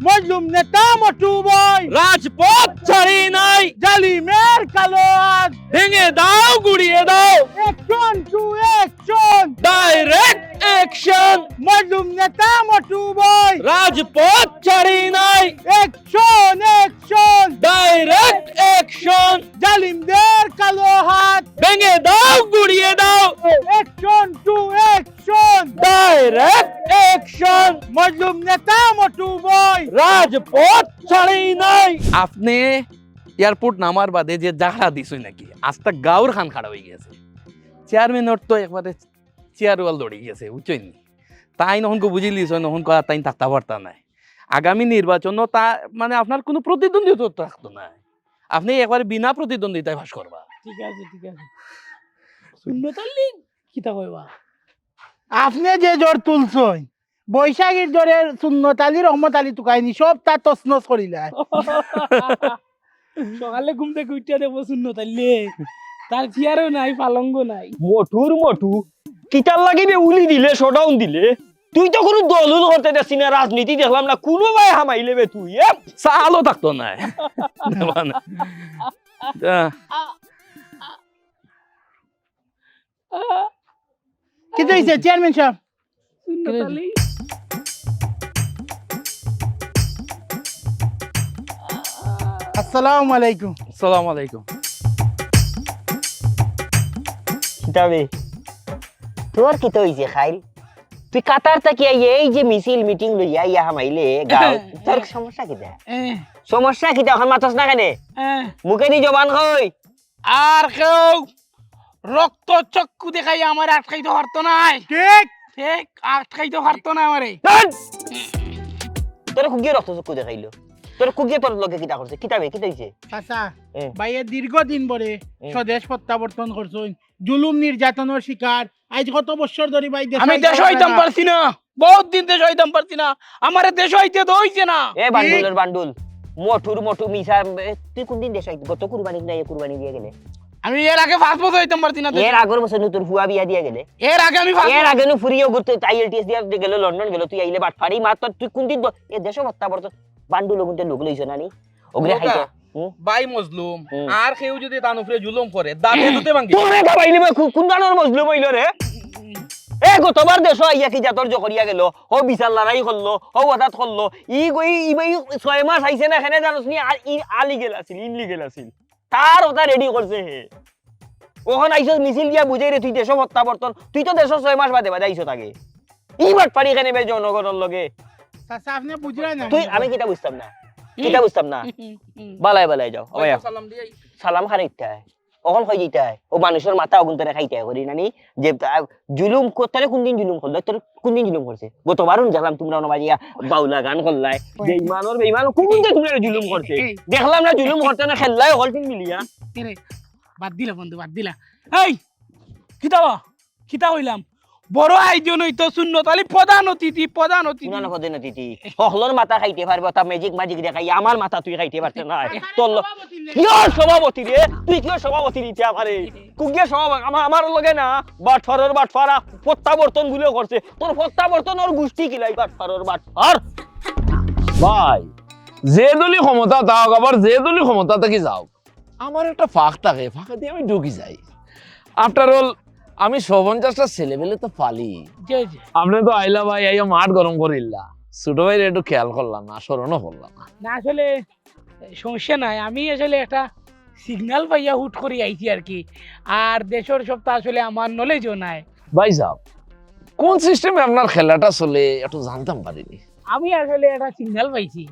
মজলুম নেতা মটু বই রাজপথ ছাড়ি নাই। জালিমের কালো হাত ভেঙে দাও গুড়িয়ে দাও। Action to action direct action মজলুম নেতা মটু বই রাজপথ ছাড়ি নাই অ্যাকশন অ্যাকশন ডাইরেক্ট অ্যাকশন জালিমদের কালো হাত ভেঙে দাও গুড়িয়ে দাও action to action direct action মজলুম নেতা মটু বই রাজপথ ছাড়ি নাই আপনি এয়ারপোর্ট নামার বাদে যে জাহরা দিছই নাকি আস্তা গাঁর খান খাড়া হয়ে গেছে চেয়ারম্যানের তো একবারে চেয়ার ওয়াল দৌড়ে গেছে বুঝছেন তাই নহনকে বুঝি লিছ নহন কথা তাই থাকতে পারতা নাই। আগামী নির্বাচনও তা মানে আপনার কোনো প্রতিদ্বন্দ্বিতা তো থাকতো না। আপনি একবারে বিনা প্রতিদ্বন্দ্বিতায় ভাস করবা। ঠিক আছে ঠিক আছে। শূন্যতাল্লি কিতা কইবা? আপনি যে জ্বর তুলছই বৈশাখীর জ্বরের শূন্যতালি রহমত আলী টুকাইনি সব তার তসনস করিলা। সকালে ঘুম থেকে উঠিয়া দেবো শূন্যতাল্লি তার চেয়ারও নাই পালঙ্গ নাই। মটুর মটু কিতার লাগিবে উলি দিলে শোডাউন দিলে তুই তো কোনো দলুল করতে দেখছি না রাজনীতি দেখলাম না কোনো ভাই হামাইলে বে তুই চালও থাকতো না কি হয়েছে চেয়ারম্যান সাহেব আসসালামু আলাইকুম। আসসালামু আলাইকুম। কিতাবে? তোর কি তো হইছে খাইল? তুই কাতার থেকে এই যে মিছিল মিটিং লইয়া ইয়া হামাইলে গাঁও তোর সমস্যা কিতা এহ, সমস্যা কিতা এখন মাথস না কেনে। মুখে দি জবান কই। আর কেউ রক্ত চক্ষু দেখাই আমার আটকাইতে পারতো নাই ঠিক। ঠিক আটকাইতে পারতো না আমারে। তোর কুগিয়ে রক্ত চক্ষু দেখাইলো। তোর কুগিয়ে তোর লগে কিতা করছে? কিতাবে? কিতা হইছে চাচা এ। বাইয়ে দীর্ঘদিন পরে স্বদেশ প্রত্যাবর্তন করছেন জুলুম নির্যাতনের শিকার। আজ কত বছর ধরে বাই দেশ আমি দেশ হইতাম পারছি না। বহুত দিন দেশ হইতাম পারছি না। আমার দেশ হইতে তো হইছে না। এ বান্ডুলের বান্ডুল মটুর মটু মিসা এ, তুই কোন দিন দেশ আইতি? গত কুরবানি না এ কুরবানি দিয়ে গেলে। আমি এর আগে পাঁচ বছর হইতাম পারছি না। এর আগের বছর নু তোর ফুয়া বিয়া দিয়ে গেলে। এর আগে আমি পাঁচ এর আগে নু ফুরিও ঘুরতে আইএলটিএস দিয়ে গেল লন্ডন গেল তুই আইলে বাট ফাড়ি মাত্র তুই কোন দিন এ দেশ হত্যা বর্ত বান্ডুল গুনতে লোক লইছ না নি? ওগরে লোকা। খাইতে? বাই মজলুম। আর কেউ যদি তার উপরে জুলুম করে দাঁতে দুতে ভাঙ্গি। তোরে খাবাইলি বা কোন দানোর মজলুম হইল রে? এ গতবার দেশ আইয়া কি জাতর জকরিয়া গেল? ও বিশাল লড়াই করল ও হঠাৎ করল। ই গই ই বাই ছয় মাস আইছে না এখানে জানোস নি? আ- ই আলি গেল আছিল ইনলি গেল আছিল। তার ওটা রেডি করছে হে ওখন আইসস মিছিল দিয়া বুঝাই রে তুই দেশ প্রত্যাবর্তন তুই তো দেশ ছয় মাস বাদে বাদে আইসো তাকে ই বাট পারি এখানে বে জনগণের লগে। আপনি বুঝলেন না। তুই আমি কিটা বুঝতাম না। কিটা বুঝতাম না? বালাই বালাই যাও। সালাম খারে ইত্যায় অকল কই দিতায় ও মানুষের মাথা অগুন তারা খাইতে করি নানি? যে জুলুম করতে কোনদিন জুলুম করল? তোর কোনদিন জুলুম করছে? গতবারও দেখলাম তোমরা নবাজিয়া বাউলা গান করলাই বেইমানর বেইমান কোন যে তোমরা জুলুম করছে? দেখলাম না জুলুম করতে না খেললাই অকল তিন মিলিয়া। বাদ দিলা বন্ধু বাদ দিলা। এই কিতা? কিতা হইলাম বড় আয়োজন হইতো শূন্য তালি প্রধান অতিথি প্রধান অতিথি। না তিতি সকলের মাথা খাইতে পারবে তা ম্যাজিক ম্যাজিক দেখাই। আমার মাথা তুই খাইতে পারছে না তোর কিয় সভাপতি রে? তুই কিয় সভাপতি দিতে আমারে? কুগিয়ে সভাপতি? আমার আমার লগে না বাটফারের বাটফারা প্রত্যাবর্তনগুলো করছে। তোর প্রত্যাবর্তন ওর গোষ্ঠী কিলাই বাটফারের বাটফার? ভাই যে দলই ক্ষমতা থাক আবার যে দলই ক্ষমতা থেকে যাও আমার একটা ফাঁক থাকে ফাঁকা দিয়ে আমি ঢুকি যাই। আফটার অল আমি সপঞ্চাশটা ছেলেবেলে তো পালি। যে যে আপনি তো আইলা ভাই আইয়া মাঠ গরম করিল্লা। ছোট ভাই একটু খেয়াল করলাম না স্মরণও করলাম না। না আসলে সমস্যা নাই। আমি আসলে একটা সিগন্যাল পাইয়া হুট করে আইছি আর কি। আর দেশের সব তো আসলে আমার নলেজও নাই। ভাই সাহেব কোন সিস্টেমে আপনার খেলাটা চলে একটু জানতাম পারিনি। আমি আসলে একটা সিগন্যাল পাইছি।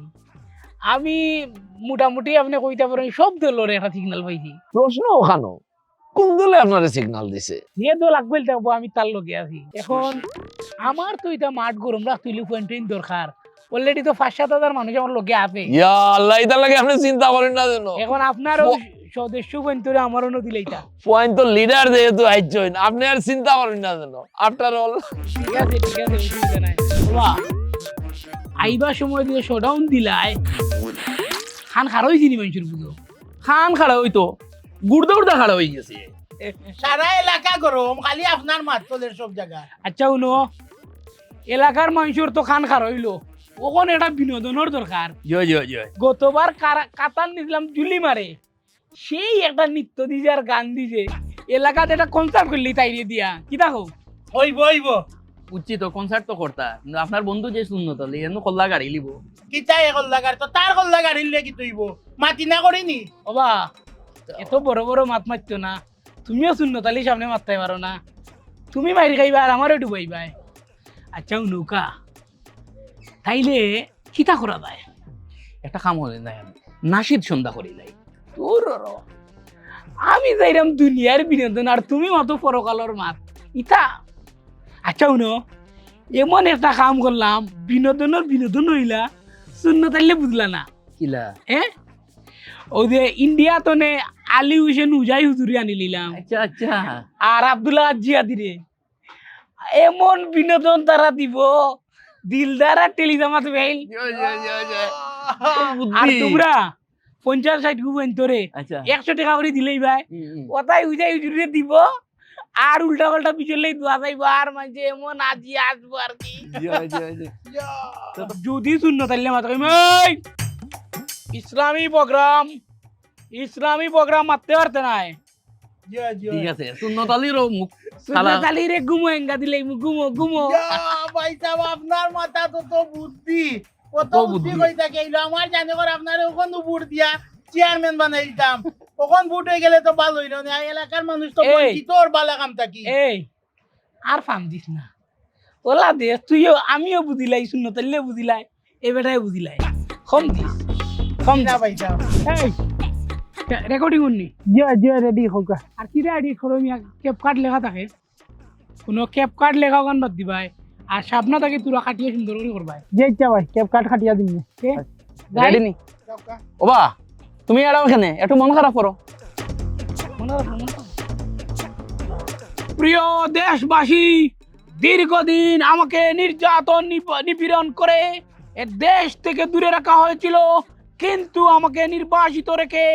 আমি মোটামুটি আপনি কইতে পারেন সব দলের একটা সিগনাল পাইছি। প্রশ্ন ওখানো কোন দলে আপনার সিগনাল দিছে? যে দল থাকব আমি তার লগে আছি। এখন আমার তো এটা মাঠ গরম রাখ তুইলি পয়েন্ট দরকার। অলরেডি তো পাঁচ সাত হাজার মানুষ আমার লগে আছে। ইয়া আল্লাহ ইতার লাগে আপনি চিন্তা করেন না যেন। এখন আপনারও সদস্য পয়েন্টরে আমারও নদী লইতা। পয়েন্ট তো লিডার যেহেতু আইছেন আপনি আর চিন্তা করেন না যেন। আফটার অল ঠিক আছে ঠিক আছে অসুবিধা নাই। বাবা আইবার সময় দিয়ে শোডাউন দিলাই। খান খারই চিনি মানুষের বুঝো। খান হইতো। গুড়দা গুড়দা খাড়া হয়ে গেছে। সারা এলাকা গরম খালি আপনার মাত চলে সব জায়গা আচ্ছা উনো এলাকার মানুষের তো খান খার হইল। ওখানে একটা বিনোদনের দরকার। জয় জয় জয়। গতবার কারা- কাতার নিছিলাম জুলি মারে। সেই একটা নৃত্য দিছে আর গান দিছে। এলাকাতে একটা কনসার্ট করলি তাই দিয়া। কি দেখো? হইব হইব। উচিত কনসার্ট তো করতা। কিন্তু আপনার বন্ধু যে শূন্য তাহলে এন কল্লা গাড়ি লিব। কিতাই এখন লাগার তো তার কল লাগার হিললে কি তুইব। মাতি না করিনি? বাবা এত বড় বড় মাত মারতো না। তুমিও শূন্য তালি সামনে মারতে পারো না। তুমি মারি খাইবা আর আমারও ডুবাইবাই আচ্ছা নৌকা। তাইলে কিতা করা যায়? একটা কাম হলে না নাসিদ সন্ধ্যা করি লাই তোর আমি যাইরাম দুনিয়ার বিনোদন আর তুমি মতো পরকালর মাত। ইতা? আচ্ছা উনো এমন একটা কাম করলাম বিনোদনের বিনোদন হইলা শূন্য তাইলে বুঝলা না। কিলা? হ্যাঁ? ওই যে ইন্ডিয়া তো নে আলী হুসেন উজাই হুজুরি আনি নিলাম। আচ্ছা আচ্ছা। আর আব্দুল্লাহ এমন বিনোদন তারা দিব দিলদার আর টেলিজামাত জয় জয় জয় জয় আর তোমরা পঞ্চাশ ষাট আচ্ছা। একশো টাকা করে দিলেই ভাই। ওটাই উজাই হুজুরে দিব আর উল্টা পাল্টা পিছলেই দোয়া যাইব আর মাঝে এমন আজি আসব আর কি। যদি শূন্য তাইলে এই! ইসলামী প্রোগ্রাম। ইসলামী প্রোগ্রাম মারতে পারতে নাই। ঠিক আছে শূন্যতালিরও মুখ শূন্য শালা। তালি রে গুমো গুমো গুমো ভাই সাহেব আপনার মাথা তো তো বুদ্ধি। কত বুদ্ধি। কই থাকে এইলো আমার জানে করে আপনার ওখান বুট দিয়া চেয়ারম্যান বানাই দিতাম ওখান বুট হয়ে গেলে তো ভালো হইল না এলাকার মানুষ তো এই। বঞ্চিত ওর বালা কাম থাকি। এই আর ফাম দিস না। ওলা দে তুইও আমিও বুঝিলাই শূন্য তাইলে বুঝিলাই এ বেটাই বুঝিলাই। কম দিস কম না ভাই সাহেব। রেকর্ডিং উনি জয় জয় রেডি হোক আর কি রে আইডি খরো মিয়া ক্যাপ কার্ড লেখা থাকে। কোনো ক্যাপ কার্ড লেখা গান বাদ দিবাই। আর সাপনা থাকে তুরা কাটিয়ে সুন্দর করে করবাই যে ইচ্ছা ভাই ক্যাপ কাট খাটিয়া দিন রেডি নি? ওবা তুমি এরাও এখানে একটু মন খারাপ করো। প্রিয় দেশবাসী দীর্ঘদিন আমাকে নির্যাতন নিপ- নিপীড়ন করে এ দেশ থেকে দূরে রাখা হয়েছিল কিন্তু আমাকে নির্বাসিত রেখে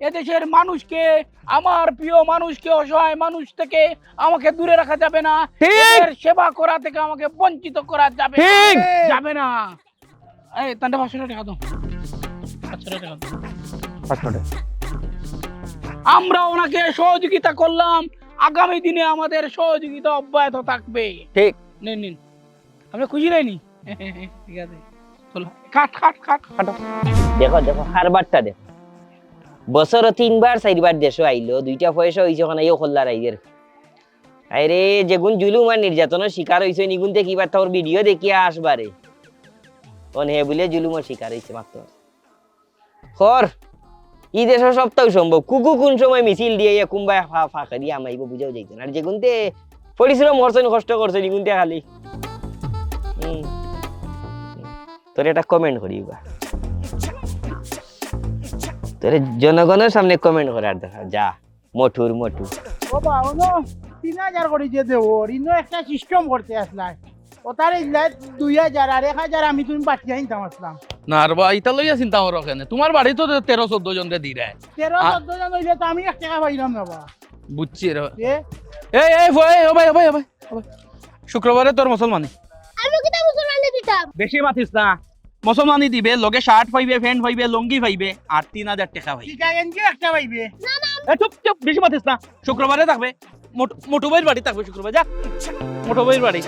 এদেশের মানুষকে আমার প্রিয় মানুষকে অসহায় মানুষ থেকে আমাকে দূরে রাখা যাবে না। এদের সেবা করা থেকে আমাকে বঞ্চিত করা যাবে ঠিক। যাবে না। এই তান্ডা পাঁচশো টাকা দাও। পাঁচশো টাকা দাও। আমরা ওনাকে সহযোগিতা করলাম। আগামী দিনে আমাদের সহযোগিতা অব্যাহত থাকবে। ঠিক। নিন নিন। আপনি খুশি নাইনি ঠিক আছে। চলো। কাট কাট কাট দেখো দেখো হারবারটা দেখো। বছর তিনবার, চারবার দেশ আইলো। দুইটা পয়সা হয়েছে ওখানে ইয়ে খোল্লার আইয়ের আরে যেগুন জুলুম আর নির্যাতনের শিকার হয়েছে নিগুনতে কিবার তোর ভিডিও দেখিয়া আসবারে। অন হে বলে জুলুমের শিকার হয়েছে মাত্র। খর ই দেশের সপ্তাহ সম্ভব। কুকু কোন সময় মিছিল দিয়ে ইয়ে কুম্বাই ফাঁকা দিয়ে আমাইব, বুঝাও যাইতো না। আর যেগুনতে পরিশ্রম করছেন কষ্ট করছেন নিগুনতে খালি। তোর এটা কমেন্ট করি বা তোরে জনগণের সামনে কমেন্ট করার দেখা। যা মঠুর মঠু ও বা ওনো তিন হাজার করে যে দেবো ইনো একটা সিস্টেম করতে আসলাই। ওটার ইল্লাই দুই হাজার আর এক হাজার আমি তুমি পাঠিয়ে আনতাম আসলাম। না আর বা ইতা লইয়া চিন্তা করো ওখানে তোমার বাড়ি তো তেরো চোদ্দ জন রে দিরে তেরো চোদ্দ জন হইলে তো আমি এক টাকা পাইলাম না বা। বুঝছি রে। এ? এই এই ভাই ও ভাই ও ভাই ও ভাই ও। শুক্রবারে তোর মুসলমানি। আমি কিতা মুসলমানে দিতাম? বেশি মাতিস না। মুসলমানি দিবে লগে শার্ট পাইবে ফ্যান্ট পাইবে লঙ্গি পাইবে আর তিন হাজার টাকা পাইবে। টিকা গেঞ্জি একটা পাইবে। এ চুপ চুপ বেশি মাতিস না। শুক্রবারে থাকবে। মোট- ভাইয়ের বাড়ি থাকবে শুক্রবার যা। মোটু ভাইয়ের বাড়ি।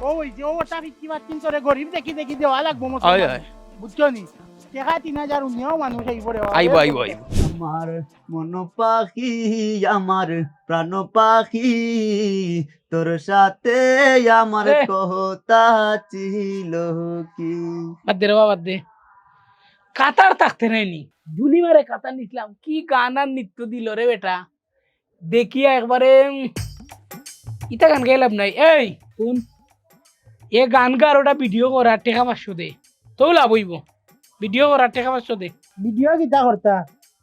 ও ওই যে ও ওটা বিক্রি বাচ্চিন করে গরিব দেখি দেখি দেওয়া লাগবো আয় মুসলমান। আয়। বুঝছ নি? টাকা তিন হাজার উনিও মানুষ আইব রে আইব আইব আইব। আমার মন পাখি আমার প্রাণ পাখি। তোর সাথে আমার কথা ছিল কি? বাদ দে বাবা, বাদ দে। কাতার থাকতে নাইনি। মারে কাতার নিছিলাম। কি গান আর নৃত্য দিল রে বেটা? দেখিয়া একবারে ইতা গান গাইলাম নাই। এই শুন। এ গান গার ওটা ভিডিও করার টেকা পাঁচশো দে। তো লাভ হইব। ভিডিও করার টেকা পাঁচশো দে। ভিডিও কিতা করতা?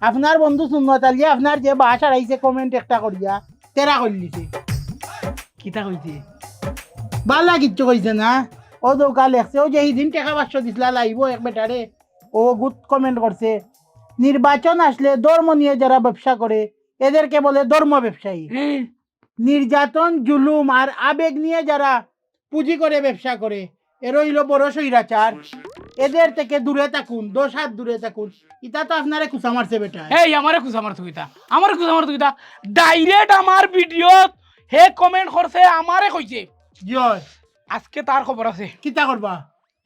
আপনার বন্ধু সুন্নত আপনার যে বাসা আইছে কমেন্ট একটা করিয়া তেরা করলিছে কিতা কইছে? বালা কিচ্ছু কইছে না? ও দৌকা লেখছে ও যে এই দিন টাকা পাঁচশো দিছিলা লাইব এক বেটারে। ও গুড কমেন্ট করছে নির্বাচন আসলে ধর্ম নিয়ে যারা ব্যবসা করে এদেরকে বলে ধর্ম ব্যবসায়ী। নির্যাতন জুলুম আর আবেগ নিয়ে যারা পুঁজি করে ব্যবসা করে এর হইল বড় সৈরাচার এদের থেকে দূরে থাকুন দশ হাত দূরে থাকুন। ইটা তো আপনারে কুসা মারছে বেটা। এই আমারে খুঁজা মার তুইতা আমারে খুঁজা মার তুইতা ডাইরেক্ট আমার ভিডিও হে কমেন্ট করছে আমারে কইছে। জয়। আজকে তার খবর আছে। কিতা করবা?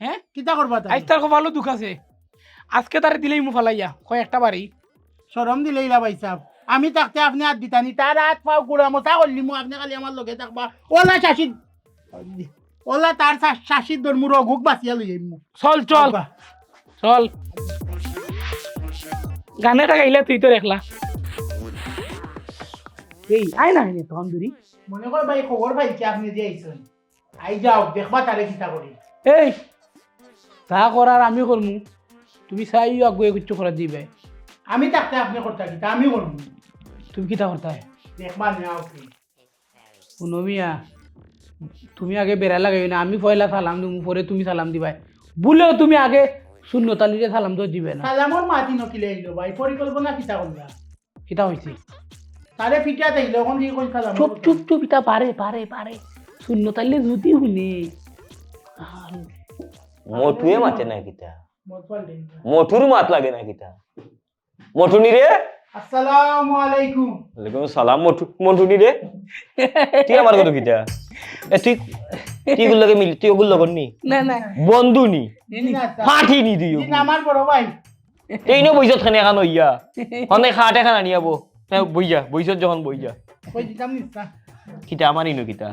হ্যাঁ কিতা করবা তাই আজ তার খবর হলো দুঃখ আছে। আজকে তারে দিলেই মু ফালাইয়া। কয় একটা বাড়ি। সরম দিলেই লা ভাই সাহেব আমি থাকতে আপনি হাত দিতানি। তার হাত পাও গুড়া মোটা করলি মু আপনি খালি আমার লগে থাকবা। ওলা শাসিত ওলা তার শা- শাসিত দর মুর অগুক বাঁচিয়া লই চল চল। চল। গানেটা গাইলে তুই তো দেখলা। এই আয় না আয় না তখন ধরি। মনে কর ভাই খবর পাইছি আপনি যে আইছেন। আই যাও দেখবা তারে করি। এই তা করার আমি করমু। তুমি চাই আগুয়ে কিচ্ছু করার দিবে। আমি থাকতে আপনি করতা কিতা আমি করব তুমি কিতা করতে দেখবা নেওয়া শুনো মিয়া তুমি আগে বেড়া লাগাই না আমি পয়লা সালাম দিব পরে তুমি সালাম দিবাই। বলেও তুমি আগে শূন্য তালিতে সালাম তো দিবে না। সালামর মাতি নকিলে আইলো ভাই পরিকল্পনা কিতা করলা কিতা হয়েছে তারে পিঠা তাইলো এখন কি কই সালাম চুপ চুপ চুপ ইতা পারে পারে পারে শূন্য তালিলে যদি শুনে। মটুয়ে মাতে না কিতা? দিতা। মটুর মাত লাগে না কিতা? মটুনি রে আসসালামু আলাইকুম। ওয়ালাইকুম সালাম মটু মটুনি রে। তুই আমার কত কিতা এ তুই তুই গুলো লাগে তুই ওগুলো লগন নি না। না বন্ধু নি ফাটি নি তুই আমার বড় ভাই। এই নো বইজত খানে এখন হইয়া। হনে খাটে খানা নিয়ে বইয়া বইজত যখন বইয়া। কই দিতাম নিস্তা কিতা আমার ইনো কিতা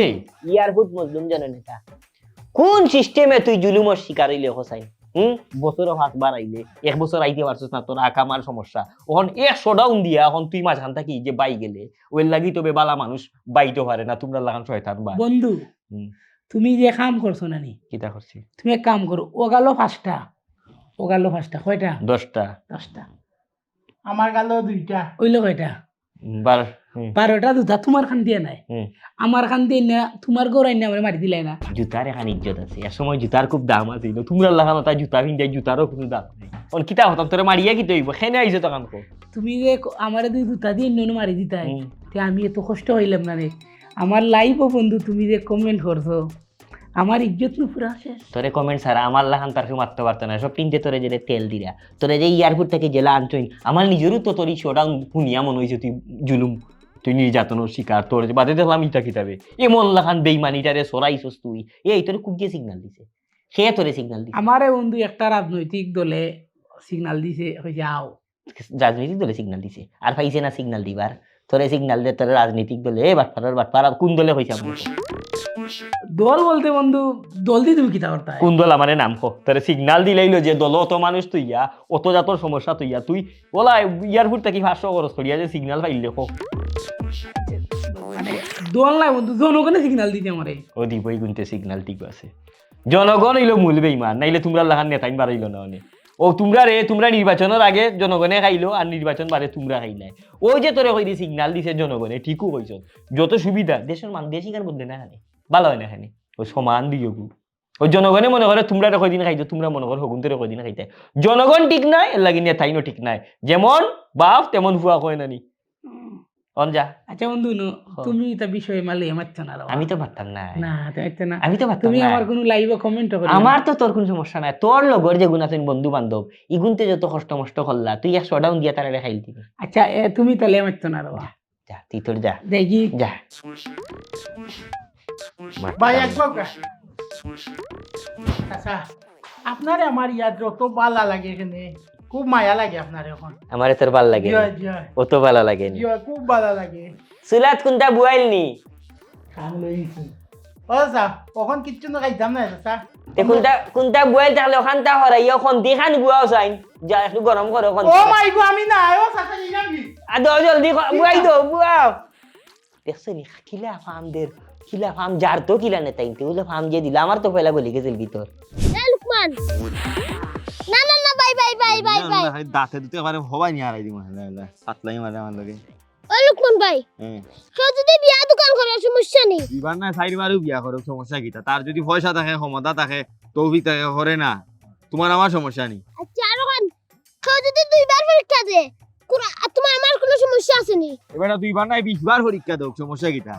এই। ইয়ারহুদ মজলুম জননেতা কোন সিস্টেমে তুই জুলুমর শিকার হইলে হোসাইন হুম? বছর হাত বাড়াইলে এক বছর আইতে পারছিস না তোর আকামার সমস্যা। ওখন একশো ডাউন দিয়া এখন তুই মাঝখান থাকি যে বাই গেলে ওই লাগি তবে বালা মানুষ বাইতে পারে না তোমরা লাগান শয়তান বা বন্ধু হুম। তুমি যে কাম করছ নানি কিতা করছি? তুমি এক কাম করো ওগালো পাঁচটা ওগালো পাঁচটা কয়টা? দশটা। দশটা। আমার গালো দুইটা ওইলো কয়টা? বার বারোটা দুটা তোমার খান দিয়ে নাই। আমার খান দিয়ে না তোমার গৌরাই না আমার মারি দিলাই না। জুতার এখন ইজ্জত আছে। এক সময় জুতার খুব দাম আছে। তোমরা লাগানো তাই জুতা জুতারও কোনো দাম নেই। অন কিতা হতাম তোরে মারিয়া খেনে আইছো তখন তুমি যে আমার দুই দুটা দিয়ে অন্য মারি দিতাই তে আমি এত কষ্ট হইলাম না রে। আমার লাইফও বন্ধু তুমি যে কমেন্ট করছ আমার ইজ্জত নু পুরা শেষ। তোরে কমেন্ট সারা আমার লাহান তার কেউ মারতে পারতো না। সব তিনটে তোরে যে তেল দিরা তোরে যে এয়ারপোর্ট থেকে জেলা আনছইন আমার নিজেরও তো তোর শোটা শুনিয়া মনে হয়েছে তুই জুলুম। তুই নির্যাতনের শিকার তোর বাদে দেখলাম ইটা কিতাবে এমন লাখান বেইমানিটারে সরাইছস তুই। এই তোর কুকিয়ে সিগনাল দিছে। সে তোরে সিগনাল দিছে। আমারে বন্ধু একটা রাজনৈতিক দলে সিগনাল দিছে যাও। রাজনৈতিক দলে সিগনাল দিছে। আর পাইছে না সিগনাল দিবার। তোরে সিগনাল দে তোরে রাজনৈতিক দলে। এ বাটপাড়ার বাটপাড়া কোন দলে হয়েছে দল বলতে বন্ধু দল দিয়ে তুমি কিতা করতে কোন দল আমার নাম কো? তোরে সিগনাল দিলাইলো যে দল অত মানুষ তুই ইয়া অত জাতর সমস্যা তুই ইয়া তুই ওলা এয়ারপোর্ট থেকে পাঁচশো খরচ করিয়া যে সিগনাল পাইলে কো। মানে দল নাই বন্ধু জনগণে সিগনাল দিতে আমারে। ও দিবই গুনতে সিগনাল ঠিক আছে। জনগণ হইল মূল বেইমান নাইলে তোমরা লাহান নেতাইন বাড়াইলো না অনেক। ও তোমরা রে তোমরা নির্বাচনের আগে জনগণে খাইলো আর নির্বাচন বাদে তোমরা খাই নাই। ওই যে তোরে কই সিগনাল দিছে জনগণে ঠিকও কইছ যত সুবিধা দেশের মান দেশি কার মধ্যে না খানে। ভালো হয় না খানি ও সমান দিও গু। ওই জনগণে মনে করে তোমরা রেখো দিন খাইতো তোমরা মনে করো হগুন তো রেখো দিন খাইতে? জনগণ ঠিক নাই এর লাগি নেতাইনও ঠিক নাই। যেমন বাপ তেমন ফুয়া কয় নানি। অন আচ্ছা বন্ধু নো তুমি এটা বিষয়ে মালে মারছ না। আমি তো পারতাম না। না না। আমি তো পারতাম তুমি আমার কোনো লাইভে কমেন্ট করো আমার তো তোর কোনো সমস্যা নাই। তোর লগর যে গুণা তুই বন্ধু বান্ধব ইগুনতে যত কষ্ট মষ্ট করলা তুই একশো ডাউন দিয়া তারা খাইল দিবি আচ্ছা এ, তুমি তাহলে মারছ না। যা তুই তোর যা। দেখি যা। ভাই একবার আচ্ছা আপনারে আমার ইয়াদ যত বালা লাগে এখানে। খুব মায়া লাগে আপনার এখন। আমার তোর ভালো লাগে অত ভালো লাগে খুব বালা লাগে। সুলাত কোনটা বুয়াইল নি? খান লইছি ও স্যার কখন কিচ্ছু না খাইতাম না স্যার কোনটা কোনটা বুয়াইল তাহলে ওখানটা হরাই ওখান দেখান বুয়াও চাইন। যা একটু গরম করো ওখান ও মাই গো আমি না ও সাথে নিলাম কি আর জলদি বুয়াই দো বুয়াও দেখছ নি কিলা ফার্মদের কিলা ফার্ম যার তো কিলা তো ওগুলো ফার্ম যে দিলা আমার তো পয়লা গলি গেছিল ভিতর এ লুকমান। না না না bye bye bye bye bye. দাঁতে দুতে পারে হবাই নি হারাই দিব সাতলাই মারে আমার লগে ও লুকমান ভাই হ্যাঁ কেউ যদি বিয়া দোকান করে সমস্যা নেই বিবার না সাইড বারও বিয়া করো সমস্যা কিটা তার যদি পয়সা থাকে ক্ষমতা থাকে তৌফিক থাকে করে না। তোমার আমার সমস্যা নেই আচ্ছা আর ওখান কেউ যদি দুইবার পরীক্ষা দে কোন- তোমার আমার কোনো সমস্যা আছে নি এবার দুইবার নাই বিশবার পরীক্ষা দেখ সমস্যা কিটা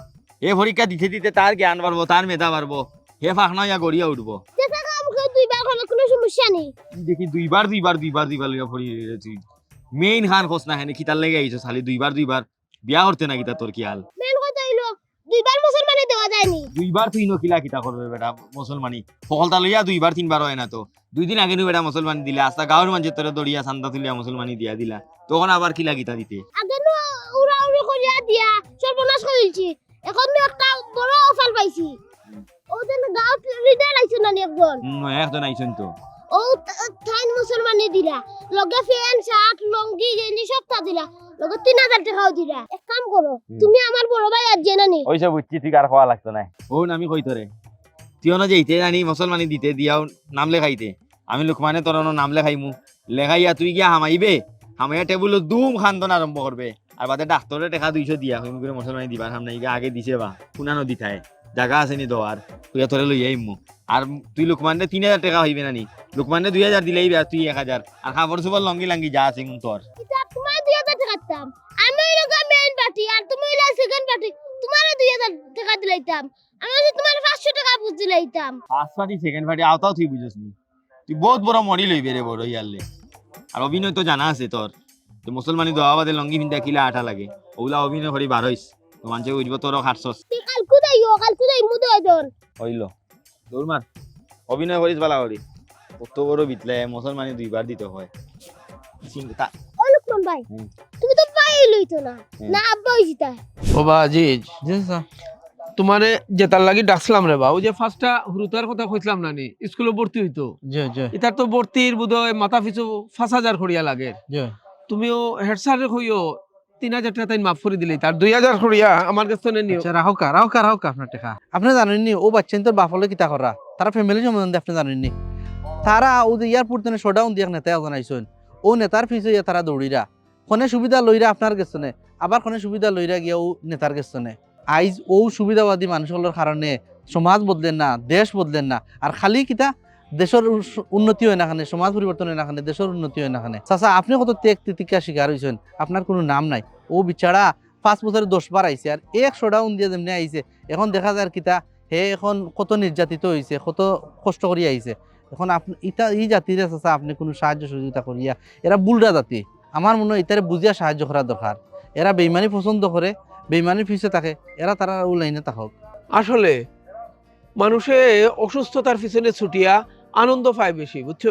এ পরীক্ষা দিতে দিতে তার জ্ঞান বাড়বো তার মেধা বাড়বো হে ফাঁকনা ইয়া গড়িয়া উঠবো। দুইবার হলে কোনো সমস্যা নেই। দেখি দুইবার দুইবার দুইবার দুইবার লইয়া পড়ি তুই মেইন খান খোঁজ না হেনে কিতার লেগে আইছো খালি দুইবার দুইবার বিয়া করতে না কিতা তোর কি হাল? মেন কথা হইল দুইবার মুসলমানে দেওয়া যায়নি দুইবার তুই নকিলা কিতা করবে বেটা মুসলমানি সকলটা লইয়া দুইবার তিনবার হয় না তো। দুই দিন আগে নু বেটা মুসলমানি দিলা আস্তা গাঁৱৰ মানুষের তোরে দড়িয়া চান্দা তুলিয়া মুসলমানি দিয়া দিলা। তখন আবার কিলা কিতা দিতে? আগে নো উড়া উড়ি করিয়া দিয়া সর্বনাশ করেছি এখন নো একটা বড় অফার পাইছি। ওদের গাঁত হৃদয় লাগছে না নি একজন হুম একজন আইছেন তো। ও থাইন মুসলমানে দিলা। লগে ফ্যান শার্ট লঙ্গি গেঞ্জি সব তা দিলা। লগে তিন হাজার টাকাও দিলা। এক কাম করো তুমি আমার বড় ভাই আর জেনে নি ওইসব বুঝছি তুই আর খাওয়া লাগতো না। ও আমি কই তোরে। তুইও না যেইতে জানি মুসলমানি দিতে দিয়াও নাম লেখাইতে। আমি লোকমানে তোর নাম লেখাইমু। লেখাইয়া তুই গিয়া হামাইবে হামাইয়া টেবুলো দুম খান্দন আরম্ভ করবে। আর বাদে ডাক্তরে টেকা দুইশো দিয়া হইম করে মুসলমানি দিবার সামনে আগে দিছে বা কোনা নদী থায় জায়গা আছে নি দোয়ার তুই তোরে লই আইমু আর তুই লোকমানে তিন হাজার টাকা হইবে না নি? লোকমানে দুই হাজার দিলেই বেয়া তুই এক হাজার আর খাবার সুবার লঙ্গি লাঙ্গি যা আছে তোর তোমার দুই হাজার টাকা দিতাম আমি ওই মেইন পার্টি আর তুমি হইলা সেকেন্ড পার্টি তোমার দুই হাজার টাকা দিলাইতাম আমি হচ্ছে তোমার পাঁচশো টাকা বুঝ দিলাইতাম ফার্স্ট পার্টি সেকেন্ড পার্টি আওতাও তুই বহুত বড় মডি লইবে রে বড় ইয়ারলে আর অভিনয় তো জানা আছে তোর তো মুসলমানি দোয়া বাদে লঙ্গি পিন্ধা কিলা আঠা লাগে। ওগুলা অভিনয় করি বার হইস তো মানুষে তোরও খাটছস। তুই কালকু যাইও কালকু যাই মুদে হইতন হইল। দৌড় মার অভিনয় করিস বালা করি কত বড় বিতলে মুসলমানি দুইবার দিতে হয়। চিন্তা ও ভাই তুমি তো পাই লইতো না। না আব্বা হইছিতা ও বা আজিজ তোমারে জেতার লাগি ডাকছিলাম রে বা। ওই যে ফার্স্টটা হুরুতার কথা কইছিলাম না নি? স্কুলে ভর্তি হইতো জি জি এটার তো ভর্তির বোধহয় মাথা পিছু পাঁচ হাজার করিয়া লাগে। জি তুমিও হেড স্যার হইও তিন হাজার টাকা তাই মাফ করে দিলে তার দুই হাজার করিয়া আমার কাছে তো নিও। আচ্ছা রাহকা রাহকা রাহকা, আপনার টাকা। আপনি জানেন নি, ও বাচ্চা তোর বাপলে কিতা করা? তারা ফ্যামিলি সম্বন্ধে আপনি জানেন নি। তারা ও যে এয়ারপোর্ট তেনে শোডাউন দিয়ে নেতা জানাইছেন ও নেতার পিছে ইয়া তারা দৌড়িরা। কোনে সুবিধা লইরা আপনার গেছনে আবার কোনে সুবিধা লইরা গিয়া ও নেতার গেছনে আইজ ও সুবিধাবাদী মানুষগুলোর কারণে সমাজ বদলেন না, দেশ বদলেন না, আর খালি কিতা দেশের উন্নতি হয় না সমাজ পরিবর্তন হয় না দেশের উন্নতি হয় না চাচা, আপনি কত ত্যাগ তিতিকা শিকার হয়েছেন? আপনার কোনো নাম নাই। ও বিচারা পাঁচ বছরে দশ বার আইছে আর এক শোডাউন দিয়ে যেমনি আইছে, এখন দেখা যায় কিতা হে এখন কত নির্যাতিত হয়েছে কত কষ্ট করি আইছে। এখন আপনি, ইটা এই জাতির চাচা, আপনি কোনো সাহায্য সহযোগিতা করিয়া, এরা বুলরা জাতি। আমার মনে হয় ইতারে বুঝিয়া সাহায্য করা দরকার। এরা বেইমানি পছন্দ করে, বেইমানির পিছে থাকে, এরা তারা লাইনে থাকক। আসলে মানুষে অসুস্থতার পিছনে ছুটিয়া আনন্দ পায় বেশি বুঝছ?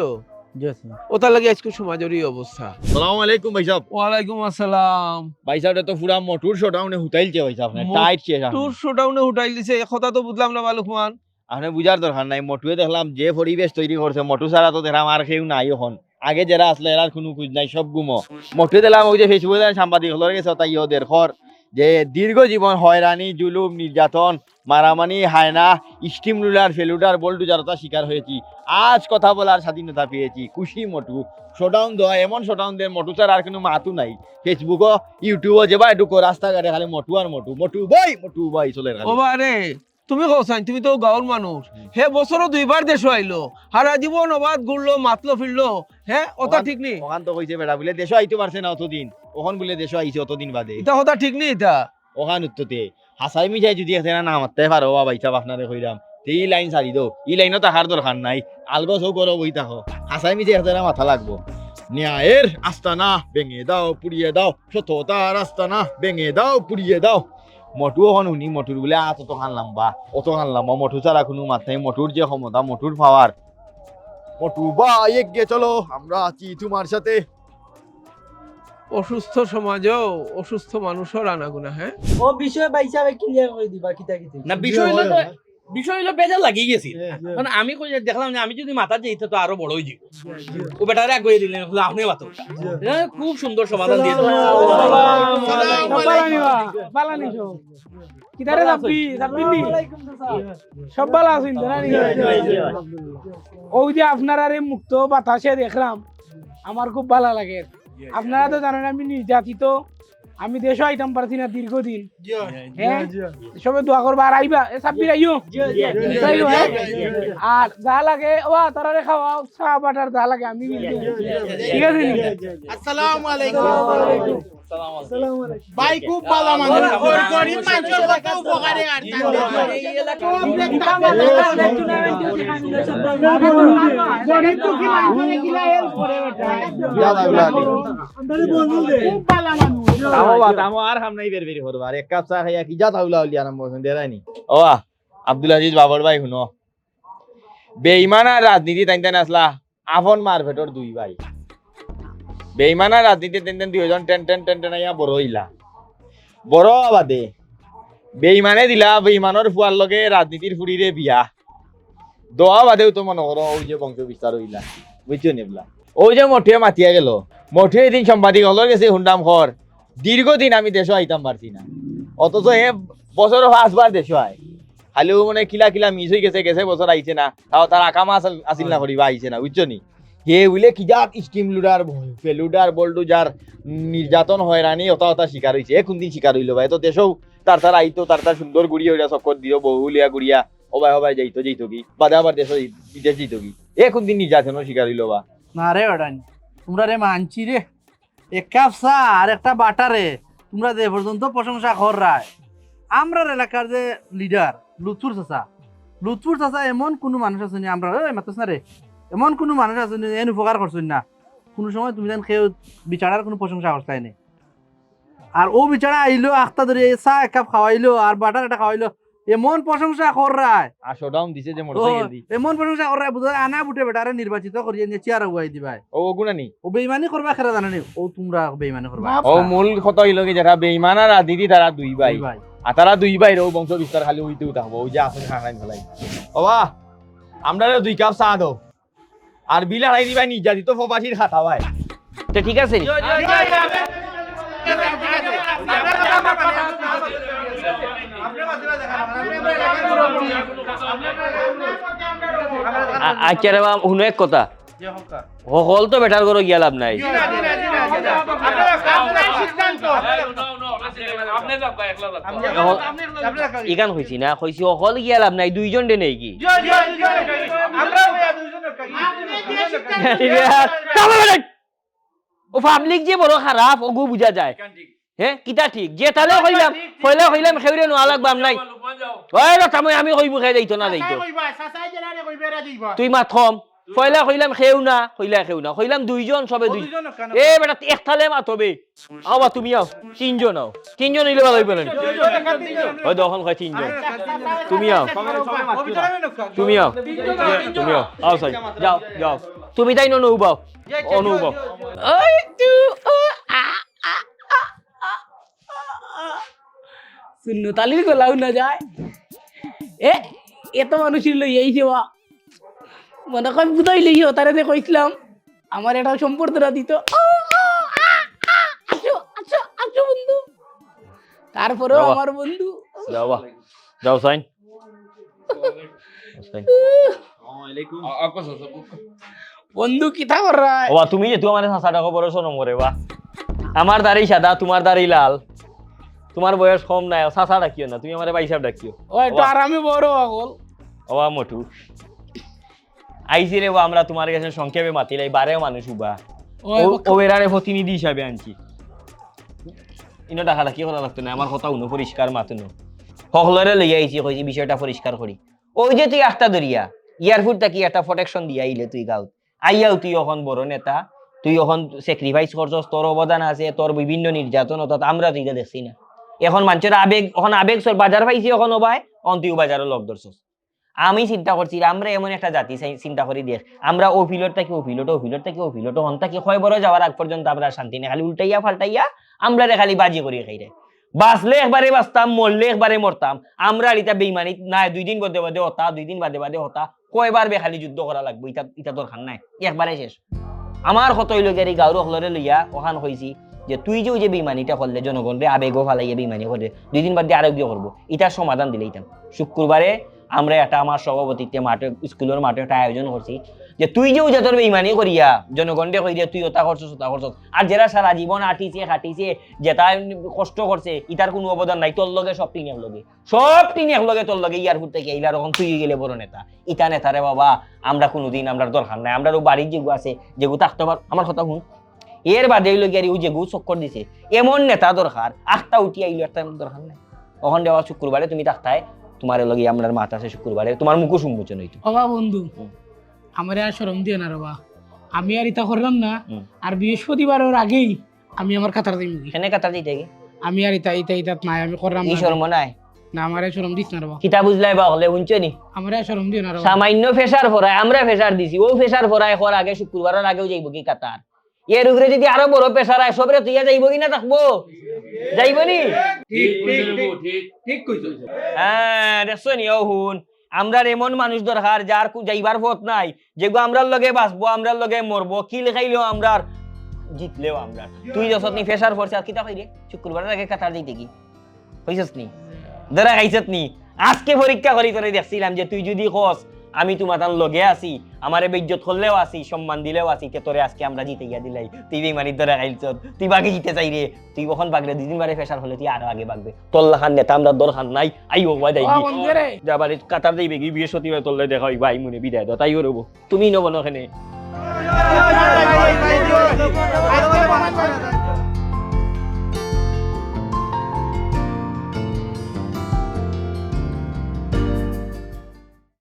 লাগে আজকে সমাজের এই অবস্থা। সালাম আলাইকুম ভাই সাহেব। ওয়ালাইকুম আসসালাম। ভাই সাহেব তো পুরা মোটর শোডাউনে হুতাইলছে ভাই সাহেব টাইট শেষ টুর শোডাউনে উঠাই দিছে কথা তো বুঝলাম না বালুকমান আপনি বুঝার দরকার নাই মটুয়ে দেখলাম যে পরিবেশ তৈরি করছে মটু ছাড়া তো দেখলাম আর কেউ নাই এখন। আগে যারা আসলে এরার কোনো খুঁজ নাই সব গুমো। মটুয়ে দেখলাম ওই যে ফেসবুকে সাংবাদিক হলো গেছে তাই ওদের যে দীর্ঘ জীবন হয়রানি, জুলুম, নির্যাতন, মারামানি, হায়না, স্টিম রুলার ফেলুডার বল্টুজারতা শিকার হয়েছি। আজ কথা বলার স্বাধীনতা পেয়েছি। খুশি মটু। শোডাউন দেওয়া, এমন শোডাউন দেয় মটু ছাড়া আর কোনো মাতু নাই। ফেসবুকও ইউটিউবও যেবা এটুকু রাস্তাঘাটে খালি মটু আর মটু। মটু বই মটু বই চলে খালি। তুমি কৌসান তুমি তো গাঁৱৰ মানুষ হে বছরও দুইবার দেশ আইলো সারা জীবন অবাধ ঘুরলো মাতলো ফিরলো হ্যাঁ ওটা ঠিক নেই ওখান তো কইছে বেটা বলে দেশও আইতে পারছে না অতদিন ওখান বলে দেশও আইছে অতদিন বাদে। এটা কথা ঠিক নেই এটা ওখান উত্ততে হাসাই মিঠাই যদি এখানে না মারতে পারো বাবা ইচ্ছা আপনারে কইরাম এই লাইন সারি দো। এই লাইনও তাহার দরকার নাই। আলগো সৌ করো বই তাহো। হাসাই মিঠাই আছে না মাথা লাগবো। ন্যায়ের আস্তানা ভেঙে দাও পুড়িয়ে দাও। সততার আস্তানা ভেঙে দাও পুড়িয়ে দাও। মটু এখন উনি মটুর বলে আত অত খান লাম্বা অত খান লাম্বা মটু ছাড়া কোনো মাত নাই মটুর যে ক্ষমতা মটুর পাওয়ার মটু বা এগিয়ে চলো আমরা আছি তোমার সাথে। অসুস্থ সমাজেও অসুস্থ মানুষের আনাগুনা হ্যাঁ ও বিষয় বাইসা ক্লিয়ার করে দিবা কিতা কিতা না বিষয় না তো বিষয় হইল বেজার লাগিয়ে গেছি। কারণ আমি কই দেখলাম যে আমি যদি মাথা যেত তো আরও বড় হয়ে যাবে। ও বেটারে আগুয়ে দিলেন আপনি বাতো খুব সুন্দর সমাধান দিয়ে সব যাবি যাবি নি সব ভালো আছেন ওই যে আপনার আরে মুক্ত বাতাসে দেখলাম আমার খুব ভালো লাগে। আপনারা তো জানেন আমি নির্যাতিত। আমি দেশ আইতাম পারছি না দীর্ঘদিন। হ্যাঁ সবে দোয়া করবা আর আইবা। এ সাব্বির আইও হ্যাঁ? আর যা লাগে ও তারা খাওয়াও চা বাটার যা লাগে আমি ঠিক আছে নি? আসসালামু আলাইকুম। ভাই খুব ভালো মানুষ। ওর গরিব মানুষের কত উপকারে গরিব দুঃখী মানুষের কিলা হেল্প করে বেটা খুব ভালো মানুষ। তামো বা তামো আর খাম নাই বের বেরি করবা এক কাপ চা খাইয়া কি যা তাউলা উলি আরম্ভ করছেন দেরানি ও আব্দুল আজিজ বাবর ভাই শুনো বেইমান আর রাজনীতি তাই তাই আসলা আফন মার ভেটর দুই ভাই বেইমান আর রাজনীতি তেন তেন দুইজন টেন টেন টেন টেন আইয়া বড় হইলা বড় বাদে বেইমানে দিলা বেইমানের ফুয়ার লগে রাজনীতির ফুরিরে বিয়া দোয়া বাদেও তো মনে করো ওই যে বংশ বিস্তার হইলা বুঝছ নেবলা ওই যে মঠিয়ে মাতিয়া গেল মঠিয়ে এদিন সাংবাদিক হলর গেছে হুন্ডাম খর দীর্ঘদিন আমি দেশ আইতাম পারছি না। অথচ এ বছর পাঁচবার দেশ আয়। খালিও মানে কিলা কিলা মিস হয়ে গেছে গেছে বছর আইছে না। তাও তার আকামা আসল না করিবা আইছে না বুঝছ নি? হে বুঝলে কি যাক স্টিম লুডার ফেলুডার বল্ডু যার নির্যাতন হয়রানি অতা অতা শিকার হইছে। এ কোনদিন শিকার হইল ভাই? তো দেশেও তার তার আইতো তার তার সুন্দর গুড়িয়া হইলা চক্কর দিও বহুলিয়া গুড়িয়া অবাই অবাই যাইতো যাইতো কি? বাদে আবার দেশ বিদেশ যাইতো কি? এ কোনদিন নির্যাতনের শিকার হইল বা? না রে ওটাই তোমরা রে মানছি রে। এক কাপ চা আর একটা বাটারে। তোমরা যে পর্যন্ত প্রশংসা কররায়। আমরা এলাকার যে লিডার লুৎফুর চাচা। লুৎফুর চাচা এমন কোনো মানুষ আছে নি, আমরা ওই মাতাস না রে। এমন কোনো মানুষ আছে নি, এন উপকার করছেন না। কোনো সময় তুমি যেন কেউ বিচারার কোনো প্রশংসা করছাই নি। আর ও বিচারা আইলো আখতা ধরে চা এক কাপ খাওয়াইলো আর বাটার একটা খাওয়াইলো এমন প্রশংসা কররায় আশো ডাউন দিছে যে মোটরসাইকেল দি। এমন প্রশংসা কররায় বুঝা আনা বুটে বেটারে নির্বাচিত করিয়ে নিয়ে চেয়ার আগুয়াই দিবাই ও গুণা নি ও বেইমানি করবা খেলা জানা নি ও তোমরা বেইমানি করবা ও মূল কত হইল কি যারা বেইমান আর রাজনীতি তারা দুই ভাই। ভাই। আর তারা দুই ভাই ও বংশ বিস্তার খালি হইতে থাকব ওই যে আসুন খানাই ফেলাই বাবা আমরা দুই কাপ চা দাও। আর বিল হারাই দিবাই নির্যাতিত ফপাসির খাতা ভাই। তো ঠিক আছে। আচ্ছা রে বাবা, শুনো এক কথা। সকল তো বেটার করে গিয়া লাভ নাই। ইগান হয়েছি না হয়েছি সকল গিয়া লাভ নাই দুইজন দে নেই কি ও পাবলিক যে বড় খারাপ ওগু বুঝা যায়। হ্যাঁ কিতা ঠিক? যে তাহলে কইলাম কইলে কইলাম খেউরে নোয়া লাগবাম নাই। ওই কথা মই আমি কইবো খাই যাইতো না যাইতো তুই মা থম। কইলা কইলাম খেউ না কইলা খেউ না। কইলাম দুইজন সবে দুই এ বেটা একতালে মাতবে আও বা তুমি আও। তিনজন আও। তিনজন হইলে ভালো হইবে না ওই দখন কয় তিনজন। তুমি আও। তুমি আও। তুমি আও। আও সাই যাও যাও। তুমি তাই ননু উবাও অনু উবাও ওই তু ও আ। শূন্য তালির গলাও না যায়। এ এত মানুষের লই এই সেবা। মনে কয় বুঝাই লইও তারে যে কইছিলাম আমার এটা সম্পর্কটা দিত। বন্ধু। তারপরেও। আমার বন্ধু। যাও সাইন। বন্ধু কিতা করা তুমি যে তুই আমার টাকা বড় সনম বা। আমার দাড়ি সাদা তোমার দাড়ি লাল। তোমার বয়স কম নাই সাসা ডাকিও না তুমি আমার বাইসাব ডাকিও। ও একটু আরামে বড় আগল ওবা মটু। আইসি রে আমরা তোমার কাছে সংক্ষেপে মাতিলাই বারেও মানুষ উবা। ও- ও প্রতিনিধি হিসাবে আনছি। ইনো টাকা করা লাগতো না আমার কথা উনো পরিষ্কার মাতুনো। সকলরে লইয়া আইছি কইছি বিষয়টা পরিষ্কার করি। ওই যে তুই আস্তা দরিয়া এয়ারপোর্ট থাকি একটা প্রোটেকশন দিয়া আইলে তুই গাঁত আইয়াও তুই এখন বড় নেতা তুই এখন স্যাক্রিফাইস করছস তোর অবদান আছে তোর বিভিন্ন নির্যাতন অর্থাৎ আমরা তুই দেখছি না। এখন মানুষের আবেগ, এখন আবেগ সর বাজার পাইছি, এখন অবাই অন তুই বাজারও লগ ধরছস। আমি চিন্তা করছি আমরা এমন একটা জাতি চিন্তা করি দেখ আমরা ও ফিলট থাকি ও ফিলট ও ফিলট থাকি ও ফিলট হন থাকি হয় বড় যাওয়ার আগ পর্যন্ত আমরা শান্তি নেই। খালি উল্টাইয়া ফাল্টাইয়া আমরা রে খালি বাজি করি খাই রে বাঁচলে একবারে বাঁচতাম, মরলে একবারে মরতাম। আমরা ইটা বেইমানি না দুই দিন বাদে বাদে হতা, দুই দিন বাদে বাদে হতা। কয়বার বে খালি যুদ্ধ করা লাগবে ইটা ইটা খান নাই। একবারে শেষ। আমার কত গেরি গাঁর হলরে লইয়া ওখান হয়েছি যে তুই যে ওই যে বেইমানিটা করলে জনগণরে আবেগও ফালাইয়া বেইমানি করে। দুই দিন বাদ দিয়ে আরোগ্য করব। এটার সমাধান দিলে ইতাম শুক্রবারে আমরা একটা আমার সভাপতিত্বে মাঠে, স্কুলের মাঠে একটা আয়োজন করছি। যে তুই যে উজাতর বেইমানি করিয়া জনগণকে কই দিয়া তুই ওটা করছস ওটা করছস। আর যারা সারা জীবন আটিছে, খাটিছে যেটা কষ্ট করছে ইটার কোনো অবদান নাই, তোর লগে সব টিন লগে সব টিন লগে তোর লগে ইয়ারপুর থেকে ইলা রকম তুই গেলে বড় নেতা। ইটা নেতারে বাবা, আমরা কোনোদিন আমরা দরকার নাই। আমরা বাড়ির যেগু আছে, যেগু থাকতে পার আমার কথা শুন। এর বাদে হইল গিয়ে ও যেগু চক্কর দিছে এমন নেতা দরকার আটটা উঠি আইলো একটা দরকার নাই। ওখান দেওয়া শুক্রবারে তুমি থাকতায় তোমার লগে আমরা মাত আছে শুক্রবারে তোমার মুখও শুনবুচন হইতো। বাবা বন্ধু। আমার আর সরম দিয়ে না বাবা আমি আর ইতা করলাম না আর বৃহস্পতিবারের আগেই আমি আমার কাতার দিই সেনে কথা দিতে গে? আমি আর ইতা ইতা ইতাত নাই আমি করলাম না। শর্ম নাই? না আমার সরম দিস না বাবা কিতা বুঝলাই বা হলে শুনছো নি? আমার সরম দিও না বাবা সামান্য ফেসার ফরায় আমরা ফেসার দিছি ও ফেসার ফরায় হওয়ার আগে শুক্রবারের আগেও যাইব কি কাতার? এর উপরে যদি আরও বড় পেশার আয় সবরে তুইয়া যাইব কি না থাকব? যাইব নি? হ্যাঁ দেখছ নি ও হুন। আমরা এমন মানুষ দরকার যার কু- যাইবার পথ নাই। যেগো আমরার লগে বাঁচবো আমরার লগে মরবো কি লেখাইলেও আমরার? জিতলেও আমরা তুই যছত নি ফেসার ফরছে আর কিতা কইরে শুক্রবারের আগে কাতার দিতে কি? হইছস নি? ধরা খাইছত নি? আজকে পরীক্ষা করি তোরে দেখছিলাম যে তুই যদি কস আমি তোমার তার লগে আছি আমারে বেজ্জত করলেও আছি সম্মান দিলেও আছি তে তোরে আজকে আমরা জিতে গিয়া দিলাই তুই বেমানির ধরা খাইছ তুই বাগে জিতে চাই রে তুই কখন বাগলে দুই দিন বারে ফেসার হলে তুই আরও আগে বাগবে তোর লাখান নেতা আমরা দরকার নাই আই ওয়া যাই যাবারে কাতার দিবে কি বৃহস্পতিবার তোলে দেখা হই ভাই মনে বিদায় দাও তাইও রবো তুমি নবো না